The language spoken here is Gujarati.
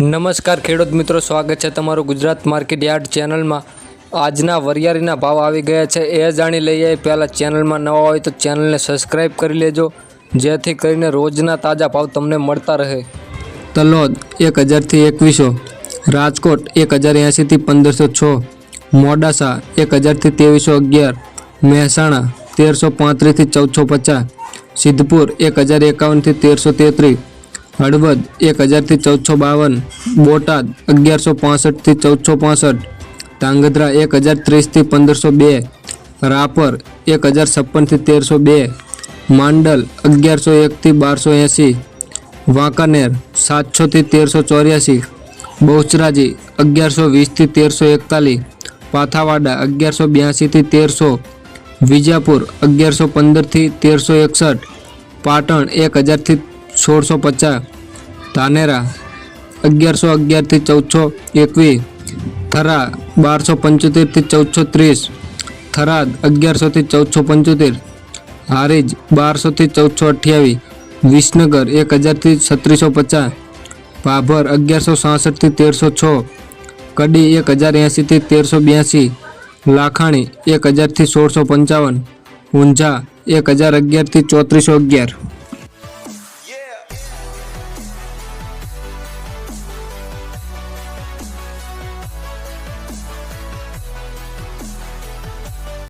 નમસ્કાર ખેડૂત મિત્રો, સ્વાગત છે તમારું ગુજરાત માર્કેટ યાર્ડ ચેનલમાં. આજના વરિયાળીના ભાવ આવી ગયા છે, એ જાણી લઈએ. પહેલાં ચેનલમાં નવા હોય તો ચેનલને સબસ્ક્રાઈબ કરી લેજો, જેથી કરીને રોજના તાજા ભાવ તમને મળતા રહે. તલોદ એક હજારથી એકવીસો, રાજકોટ એક હજાર એંશીથી પંદરસો છ, મોડાસા એક હજારથી ત્રેવીસો અગિયાર, મહેસાણા તેરસો પાંત્રીસથી ચૌદસો પચાસ, સિદ્ધપુર એક હજાર એકાવનથી તેરસો તેત્રીસ હળવદ એક હજારથી ચૌદસો બાવન, બોટાદ અગિયારસો પાસઠથી ચૌદસો પાસઠ, ધાંગધ્રા એક હજાર ત્રીસથી પંદરસો બે, રાપર એક હજાર છપ્પનથી તેરસો બે, માંડલ અગિયારસો એકથી બારસો એંસી વાંકાનેર સાતસોથી તેરસો ચોર્યાસી, બહુચરાજી અગિયારસો વીસથી તેરસો એકતાલીસ, પાથાવાડા અગિયારસો બ્યાસીથી તેરસો, વિજાપુર અગિયારસો પંદરથી તેરસો એકસઠ, પાટણ એક હજારથી સોળસો પચાસ, ધાનેરા અગિયારસો અગિયારથી ચૌદસો એકવીસ, થરા બારસો પંચોતેરથી ચૌદસો ત્રીસ, થરાદ અગિયારસોથી ચૌદસો પંચોતેર, હારીજ બારસોથી ચૌદસો અઠ્યાવીસ, વિસનગર એક હજારથી છત્રીસો પચાસ, ભાભર અગિયારસો સાસઠથી તેરસો છ, કડી એક હજાર એંશીથી તેરસો બ્યાસી લાખાણી એક હજારથી સોળસો પંચાવન, ઊંઝા એક હજાર અગિયારથી ચોત્રીસો અગિયાર.